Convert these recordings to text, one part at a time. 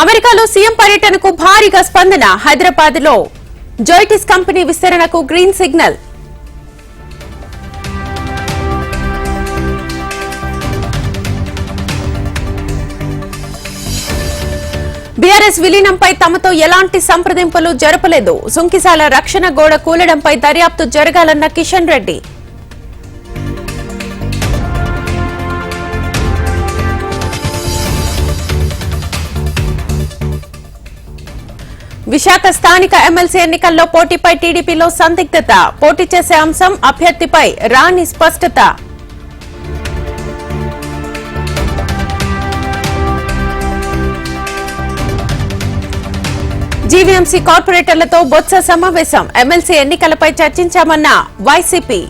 అమెరికాలో సీఎం పర్యటనకు భారీగా స్పందన. హైదరాబాద్లో జోయిటిస్ కంపెనీ విస్తరణకు గ్రీన్ సిగ్నల్. బీఆర్ఎస్ విలీనంపై తమతో ఎలాంటి సంప్రదింపులు జరపలేదు. సుంకిశాల రక్షణ గోడ కూలడంపై దర్యాప్తు జరగాలన్న కిషన్ రెడ్డి. విశాఖ స్థానిక ఎమ్మెల్సీ ఎన్నికల్లో పోటీపై టీడీపీలో సందిగ్ధత. పోటీ చేసే అంశం అభ్యర్థిపై రాని స్పష్టత. జీవీఎంసీ కార్పొరేటర్లతో బొత్స సమావేశం. ఎమ్మెల్సీ ఎన్నికలపై చర్చించామన్న వైసీపీ.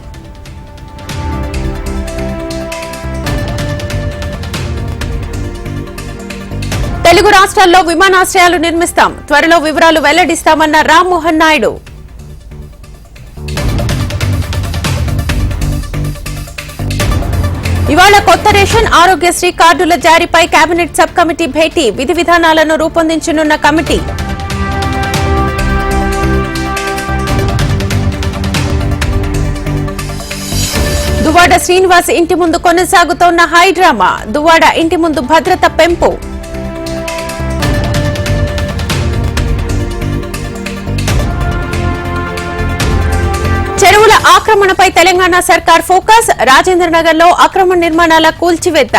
తెలుగు రాష్ట్రాల్లో విమానాశ్రయాలు నిర్మిస్తాం. త్వరలో వివరాలు వెల్లడిస్తామన్న రామ్మోహన్ నాయుడు. ఇవాళ కొత్త రేషన్ ఆరోగ్యశ్రీ కార్డుల జారీపై కేబినెట్ సబ్ కమిటీ భేటీ. విధి విధానాలను రూపొందించనున్న కమిటీ. దువ్వాడ శ్రీనివాస్ ఇంటి ముందు కొనసాగుతోన్న హైడ్రామా దువ్వాడ ఇంటి ముందు భద్రత పెంపు. ఆక్రమణపై తెలంగాణ సర్కార్ ఫోకస్. రాజేంద్రనగర్లో అక్రమ నిర్మాణాల కూల్చివేత.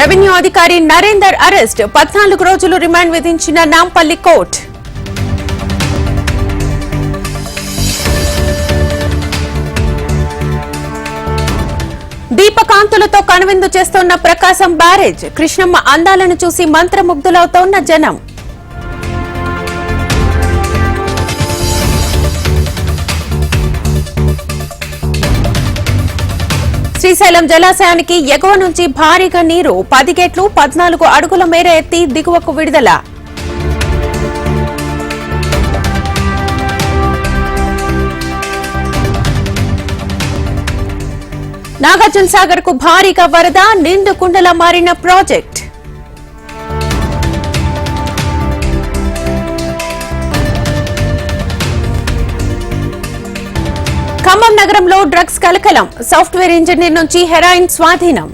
రెవెన్యూ అధికారి నరేందర్ అరెస్ట్. పద్నాలుగు రోజులు రిమాండ్ విధించిన నాంపల్లి కోర్టు. దీపకాంతులతో కనువిందు చేస్తోన్న ప్రకాశం బ్యారేజ్ కృష్ణమ్మ అందాలను చూసి మంత్రముగ్ధులవుతోన్న జనం. శ్రీశైలం జలాశయానికి ఎగువ నుంచి భారీగా నీరు పది గేట్లు పద్నాలుగు అడుగుల మేర ఎత్తి దిగువకు విడుదల. నాగార్జున సాగర్కు భారీగా వరద నిండు కుండలా మారిన ప్రాజెక్ట్. ఖమ్మం నగరంలో డ్రగ్స్ కలకలం. సాఫ్ట్వేర్ ఇంజనీర్ నుంచి హెరాయిన్ స్వాధీనం.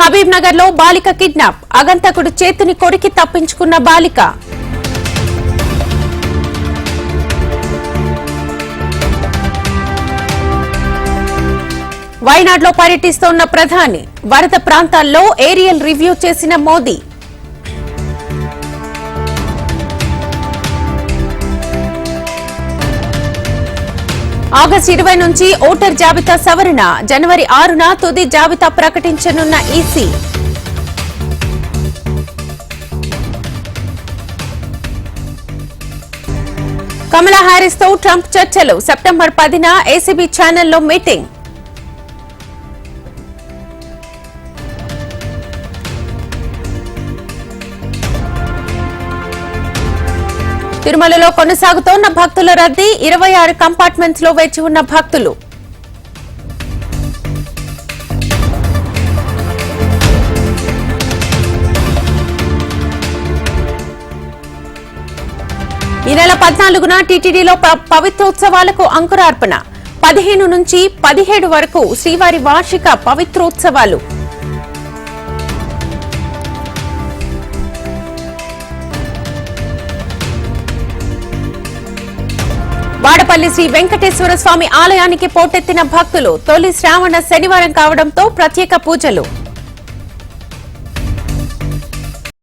హబీబ్ నగర్లో బాలిక కిడ్నాప్. అగంతకుడు చేతిని కొరికి తప్పించుకున్న బాలిక. వైనాడ్లో పర్యటిస్తోన్న ప్రధాని. వరద ప్రాంతాల్లో ఏరియల్ రివ్యూ చేసిన మోదీ. ఆగస్టు ఇరవై నుంచి ఓటర్ జాబితా సవరణ జనవరి ఆరున తుది జాబితా ప్రకటించనున్న ఈసీ. కమలా హారిస్తో ట్రంప్ చర్చలు. సెప్టెంబర్ పదిన ఏసీబీ ఛానల్లో మీటింగ్. తిరుమలలో కొనసాగుతోన్న భక్తుల రద్దీ ఇరవై ఆరు కంపార్ట్మెంట్స్లో వేచి ఉన్న భక్తులు. ఈ నెల పద్నాలుగున టీటీడీలో పవిత్రోత్సవాలకు అంకురార్పణ. పదిహేను నుంచి పదిహేడు వరకు శ్రీవారి వార్షిక పవిత్రోత్సవాలు. తాడేపల్లి శ్రీ వెంకటేశ్వర స్వామి ఆలయానికి పోటెత్తిన భక్తులు తొలి శ్రావణ శనివారం కావడంతో ప్రత్యేక పూజలు.